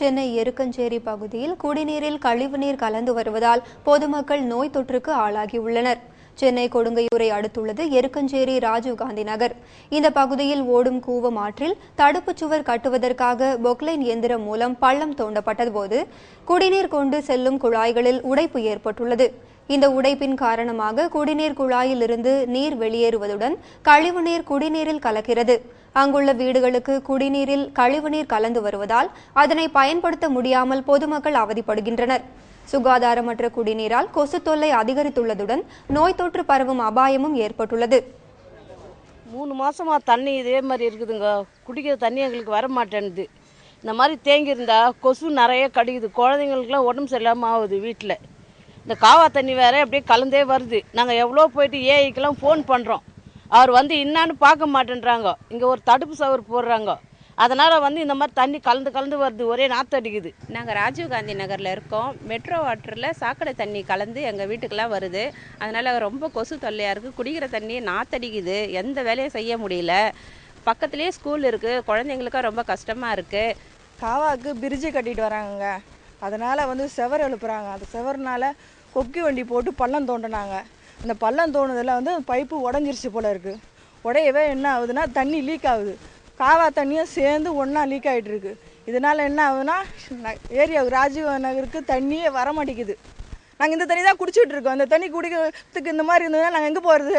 சென்னை எருக்கஞ்சேரி பகுதியில் குடிநீரில் கழிவுநீர் கலந்து வருவதால் பொதுமக்கள் நோய் தொற்றுக்கு ஆளாகியுள்ளனர். சென்னை கொடுங்கையூரை அடுத்துள்ளது எருக்கஞ்சேரி ராஜீவ்காந்தி நகர். இந்த பகுதியில் ஓடும் கூவம் ஆற்றில் தடுப்புச் சுவர் கட்டுவதற்காக பொக்லைன் இயந்திரம் மூலம் பள்ளம் தோண்டப்பட்டது போது குடிநீர் கொண்டு செல்லும் குழாய்களில் உடைப்பு ஏற்பட்டுள்ளது. இந்த உடைப்பின் காரணமாக குடிநீர் குழாயில் இருந்து நீர் வெளியேறுவதுடன் கழிவுநீர் குடிநீரில் கலக்கிறது. அங்குள்ள வீடுகளுக்கு குடிநீரில் கழிவுநீர் கலந்து வருவதால் அதனை பயன்படுத்த முடியாமல் பொதுமக்கள் அவதிப்படுகின்றனர். சுகாதாரமற்ற குடிநீரால் கொசு தொல்லை அதிகரித்துள்ளதுடன் நோய் தொற்று பரவும் அபாயமும் ஏற்பட்டுள்ளது. மூணு மாசமா தண்ணி இதே மாதிரி இருக்குதுங்க. குடிக்கிற தண்ணி எங்களுக்கு வர மாட்டேன்து இந்த மாதிரி தேங்கி இருந்தா கொசு நிறைய கடிக்குது. குழந்தைங்களுக்குலாம் உடம்பு சரியில்லாமல் ஆகுது வீட்டில் இந்த காவா தண்ணி வேற அப்படியே கலந்தே வருது. நாங்கள் எவ்வளோ போயிட்டு ஏஐக்கெல்லாம் ஃபோன் பண்ணுறோம் அவர் வந்து என்னான்னு பார்க்க மாட்டேன்றாங்க. இங்கே ஒரு தடுப்பு சவர் போடுறாங்க. அதனால் வந்து இந்த மாதிரி தண்ணி கலந்து கலந்து வருது. ஒரே நாற்று அடிக்குது. நாங்கள் ராஜீவ்காந்தி நகரில் இருக்கோம். மெட்ரோ வாட்டரில் சாக்கடை தண்ணி கலந்து எங்கள் வீட்டுக்கெல்லாம் வருது. அதனால் ரொம்ப கொசு தொல்லையாக இருக்குது குடிக்கிற தண்ணி நாத்தடிக்குது எந்த வேலையும் செய்ய முடியல. பக்கத்துலேயே ஸ்கூல் இருக்குது குழந்தைங்களுக்கும் ரொம்ப கஷ்டமாக இருக்குது காவாக்கு பிரிட்ஜு கட்டிட்டு வராங்கங்க. அதனால் வந்து செவர் எழுப்புறாங்க. அந்த செவர்னால கொக்கி வண்டி போட்டு பள்ளம் தோண்டினாங்க. அந்த பள்ளம் தோணுதில் வந்து பைப்பு உடஞ்சிருச்சு போல இருக்குது உடையவே என்ன ஆகுதுன்னா தண்ணி லீக் ஆகுது. காவா தண்ணியும் சேர்ந்து ஒன்றா லீக் ஆகிட்டு இருக்கு. இதனால் என்ன ஆகுதுன்னா ஏரியாவுக்கு ராஜீவ் நகருக்கு தண்ணியே வர மாட்டேங்குது. நாங்கள் இந்த தண்ணி தான் குடிச்சிட்டு இருக்கோம். இந்த தண்ணி குடிக்கிறதுக்கு இந்த மாதிரி இருந்ததுன்னா நாங்கள் எங்கே போகிறது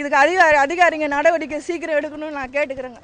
இதுக்கு அதிகாரி அதிகாரிங்க நடவடிக்கை சீக்கிரம் எடுக்கணும்னு நான் கேட்டுக்கிறேங்க.